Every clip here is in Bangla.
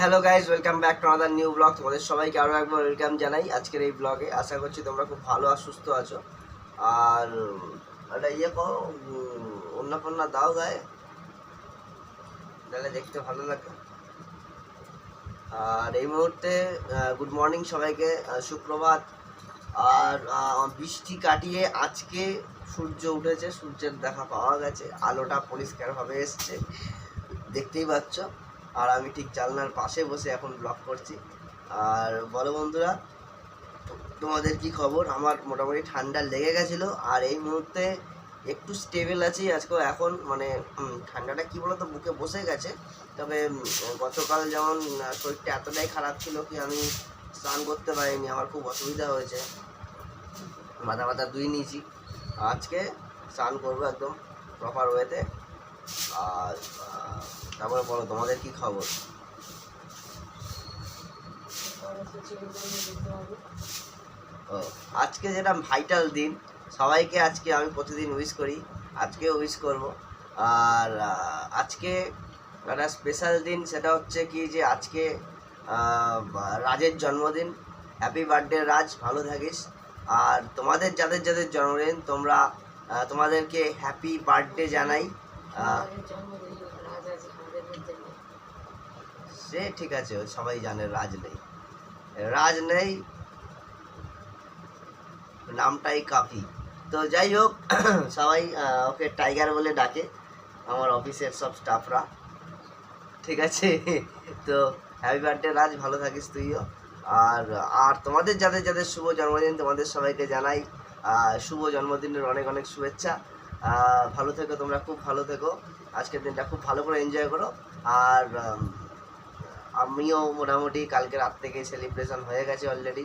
Hello guys welcome back to another new blog তোমাদের সবাইকে আরও একবার ওয়েলকাম জানাই আজকের এই ব্লগে আশা করছি তোমরা খুব ভালো আর সুস্থ আছো। আর একটা ইয়ে করো পণ্য দাও গায়ে। তাহলে দেখতে ভালো লাগে। আর এই মুহূর্তে গুড মর্নিং সবাইকে সুপ্রভাত। আর বৃষ্টি কাটিয়ে আজকে সূর্য উঠেছে, সূর্যের দেখা পাওয়া গেছে। আলোটা পরিষ্কারভাবে এসছে। দেখতেই পাচ্ছ। আর আমি ঠিক জানলার পাশে বসে এখন ব্লগ করছি। আর বলো বন্ধুরা, তোমাদের কি খবর? আমার মোটামুটি ঠান্ডা লেগে গেছিল, আর এই মুহূর্তে একটু স্টেবল আছি। আজকে এখন মানে ঠান্ডাটা কি বলতো, বুকে বসে গেছে। তবে গতকাল যেমন শরীরটা এতটাই খারাপ ছিল কি আমি স্নান করতে পারিনি, আমার খুব অসুবিধা হয়েছে। মাথা মাথা ধুই নিয়েছি। আজকে স্নান করব একদম প্রপার ওয়েতে আর তারপরে বলো, তোমাদের কি খবর? ও, আজকে যেটা ভাইটাল দিন, সবাইকে আজকে আমি প্রতিদিন উইশ করি, আজকেও উইশ করব। আর আজকে একটা স্পেশাল দিন, সেটা হচ্ছে কি যে আজকে রাজের জন্মদিন। হ্যাপি বার্থডে রাজ, ভালো থাকিস। আর তোমাদের, যাদের যাদের জন্মদিন, তোমরা তোমাদেরকে হ্যাপি বার্থডে জানাই। সে ঠিক আছে সবাই জানে রাজ নেই। রাজ নেই, নামটাই কাফি। তো যাই হোক, সবাই ওকে টাইগার বলে ডাকে, আমার অফিসের সব স্টাফরা ঠিক আছে, তো হ্যাপি বার্থডে রাজ, ভালো থাকিস তুইও। আর আর তোমাদের যাদের যাদের শুভ জন্মদিন, তোমাদের সবাইকে জানাই। শুভ জন্মদিনের অনেক অনেক শুভেচ্ছা। ভালো থেকো, তোমরা খুব ভালো থেকো। আজকের দিনটা খুব ভালো করে এনজয় করো। আর আমিও মোটামুটি কালকে রাত থেকে সেলিব্রেশন হয়ে গেছে অলরেডি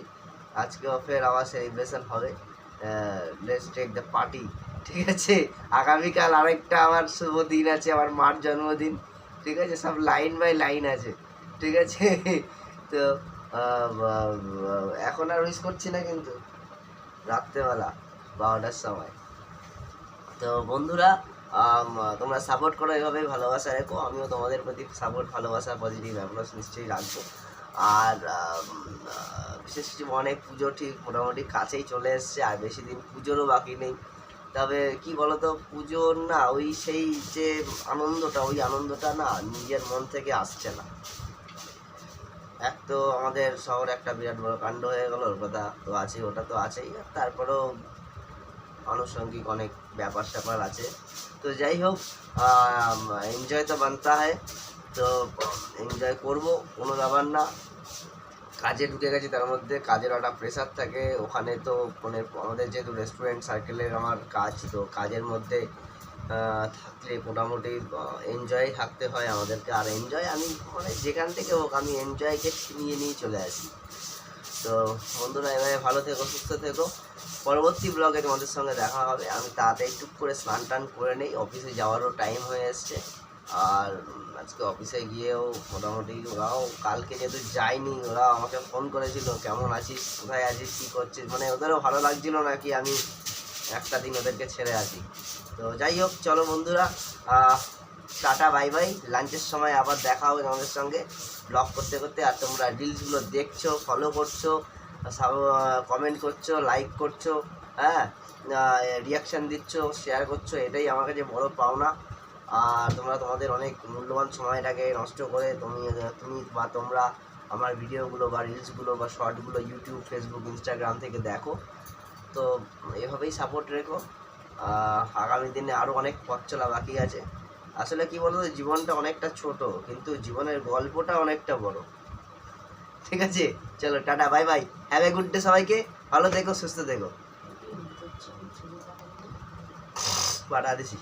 আজকেও ফের আবার সেলিব্রেশন হবে। টেক দ্য পার্টি ঠিক আছে? আগামীকাল আরেকটা আমার শুভ দিন আছে, আমার মার জন্মদিন, ঠিক আছে? সব লাইন বাই লাইন আছে, ঠিক আছে? তো এখন আর উইস করছি না কিন্তু। রাত্রেবেলা, বারোটার সময়। তো বন্ধুরা তোমরা সাপোর্ট করো এভাবেই ভালোবাসা রেখো, আমিও তোমাদের প্রতি সাপোর্ট ভালোবাসা পজিটিভ অ্যাপ্রোচ নিশ্চয়ই রাখব। আর বিশেষ কিছু অনেক পুজো ঠিক মোটামুটি কাছেই চলে এসছে, আর বেশি দিন পুজোরও বাকি নেই। তবে কি বলতো, পুজোর না ওই সেই যে আনন্দটা, ওই আনন্দটা না নিজের মন থেকে আসছে না। এক তো আমাদের শহরে একটা বিরাট বড় কাণ্ড হয়ে গেল, ওর কথা তো আছেই, ওটা তো আছেই তারপরেও আনুষঙ্গিক অনেক ব্যাপার স্যাপার আছে। তো যাই হোক এনজয় তো বানতা হয় তো এনজয় করব, কোনো ব্যাপার না। কাজে ঢুকে গেছি, তার মধ্যে কাজের একটা প্রেশার থাকে। ওখানে তো মানে আমাদের যেহেতু রেস্টুরেন্ট সার্কেলের আমার কাজ, তো কাজের মধ্যে থাকলে মোটামুটি এনজয় থাকতে হয় আমাদেরকে। আর এনজয় আমি মানে যেখান থেকে হোক, আমি এনজয়কে ছিনিয়ে নিয়ে চলে আসি। তো বন্ধুরা, এভাবে ভালো থেকো, সুস্থ থেকো। পরবর্তী ব্লগে তোমাদের সঙ্গে দেখা হবে। আমি তাড়াতাড়ি টুক করে স্নান টান করে নেই। অফিসে যাওয়ারও টাইম হয়ে এসছে। আর আজকে অফিসে গিয়েও মোটামুটি ওরাও কালকে যেহেতু যায়নি ওরা আমাকে ফোন করেছিল, কেমন আছিস? কোথায় আছিস? কী করছিস? মানে ওদেরও ভালো লাগছিল না কি আমি একটা দিন ওদেরকে ছেড়ে আসি। তো যাই হোক, চলো বন্ধুরা টাটা বাই বাই লাঞ্চের সময় আবার দেখা হবে তোমাদের সঙ্গে ব্লগ করতে করতে। আর তোমরা রিলসগুলো দেখছ ফলো করছ। কমেন্ট করছ লাইক করছ হ্যাঁ? রিয়াকশান দিচ্ছ শেয়ার করছ, এটাই আমার কাছে বড় পাওনা। আর তোমরা তোমাদের অনেক মূল্যবান সময়টাকে নষ্ট করে তুমি তুমি বা তোমরা আমার ভিডিওগুলো বা রিলসগুলো বা শর্টগুলো ইউটিউব ফেসবুক ইনস্টাগ্রাম থেকে দেখো। তো এভাবেই সাপোর্ট রেখো। আগামী দিনে আরও অনেক পথ চলা বাকি আছে। আসলে কি বলতো, জীবনটা অনেকটা ছোট, কিন্তু জীবনের গল্পটা অনেকটা বড়। ঠিক আছে? চলো, tata, bye bye. Have a good day সবাইকে। ভালো থেকো, সুস্থ থেকো। পাঠা দিছি।